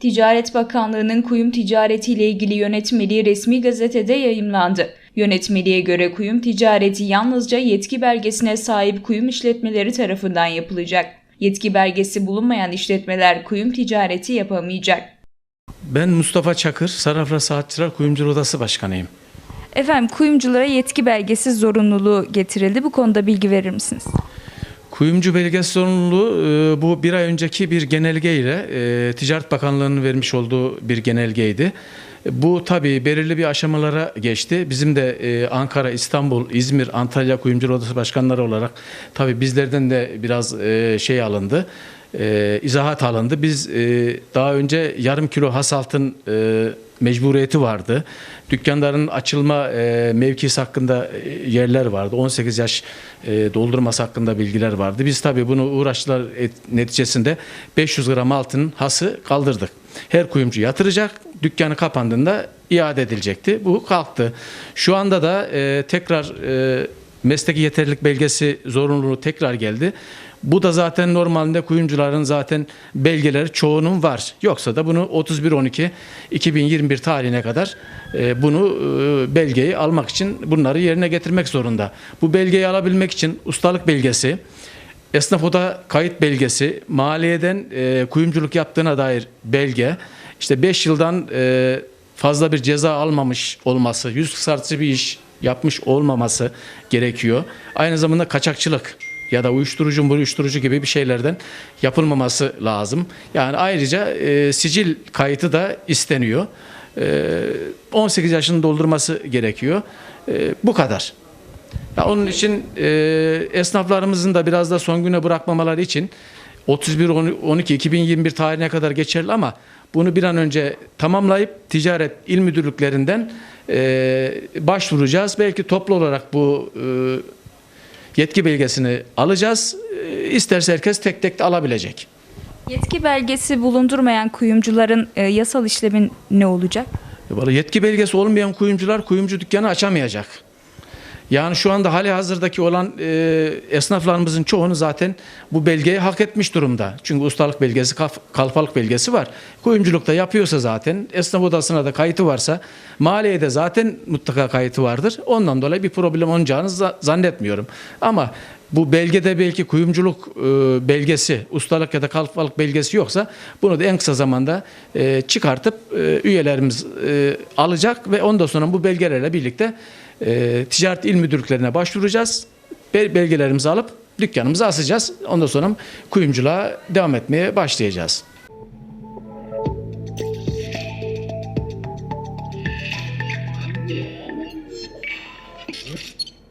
Ticaret Bakanlığı'nın kuyum ticareti ile ilgili yönetmeliği resmi gazetede yayımlandı. Yönetmeliğe göre kuyum ticareti yalnızca yetki belgesine sahip kuyum işletmeleri tarafından yapılacak. Yetki belgesi bulunmayan işletmeler kuyum ticareti yapamayacak. Ben Mustafa Çakır, Sarafra Saatçılar Kuyumcular Odası Başkanıyım. Efendim kuyumculara yetki belgesi zorunluluğu getirildi. Bu konuda bilgi verir misiniz? Kuyumcu belgesi sorumluluğu e, bu bir ay önceki bir genelge ile e, Ticaret Bakanlığı'nın vermiş olduğu bir genelgeydi. Bu tabii belirli bir aşamalara geçti. Bizim de e, Ankara, İstanbul, İzmir, Antalya Kuyumcular Odası Başkanları olarak tabii bizlerden de biraz şey alındı. E, izahat alındı. Biz e, daha önce yarım kilo hasaltın e, mecburiyeti vardı. Dükkanların açılma e, mevkisi hakkında e, yerler vardı. 18 yaş e, doldurması hakkında bilgiler vardı. Biz tabii bunu uğraştılar et- neticesinde 500 gram altın hası kaldırdık. Her kuyumcu yatıracak. Dükkanı kapandığında iade edilecekti. Bu kalktı. Şu anda da e, tekrar e, mesleki yeterlilik belgesi zorunluluğu tekrar geldi. Bu da zaten normalde kuyumcuların zaten belgeleri çoğunun var. Yoksa da bunu 31-12-2021 tarihine kadar e, bunu e, belgeyi almak için bunları yerine getirmek zorunda. Bu belgeyi alabilmek için ustalık belgesi, esnaf oda kayıt belgesi, maliyeden e, kuyumculuk yaptığına dair belge, işte 5 yıldan fazla bir ceza almamış olması, yüz kısaltıcı bir iş yapmış olmaması gerekiyor. Aynı zamanda kaçakçılık ya da uyuşturucu uyuşturucu gibi bir şeylerden yapılmaması lazım. Yani ayrıca e, sicil kayıtı da isteniyor. E, 18 yaşını doldurması gerekiyor. E, bu kadar. Ya onun için e, esnaflarımızın da biraz da son güne bırakmamaları için 31 12 2021 tarihine kadar geçerli ama bunu bir an önce tamamlayıp ticaret il müdürlüklerinden e, başvuracağız. Belki toplu olarak bu e, yetki belgesini alacağız. E, İsterse herkes tek tek de alabilecek. Yetki belgesi bulundurmayan kuyumcuların e, yasal işlemin ne olacak? E, yetki belgesi olmayan kuyumcular kuyumcu dükkanı açamayacak. Yani şu anda hali hazırdaki olan e, esnaflarımızın çoğunu zaten bu belgeyi hak etmiş durumda. Çünkü ustalık belgesi, kalfalık belgesi var. Kuyumculukta yapıyorsa zaten, esnaf odasına da kayıtı varsa, maliyede zaten mutlaka kayıtı vardır. Ondan dolayı bir problem olacağını za- zannetmiyorum. Ama bu belgede belki kuyumculuk e, belgesi, ustalık ya da kalfalık belgesi yoksa bunu da en kısa zamanda e, çıkartıp e, üyelerimiz e, alacak ve ondan sonra bu belgelerle birlikte e, ticaret il müdürlüklerine başvuracağız. Bel- Belgelerimizi alıp dükkanımızı asacağız. Ondan sonra kuyumculuğa devam etmeye başlayacağız.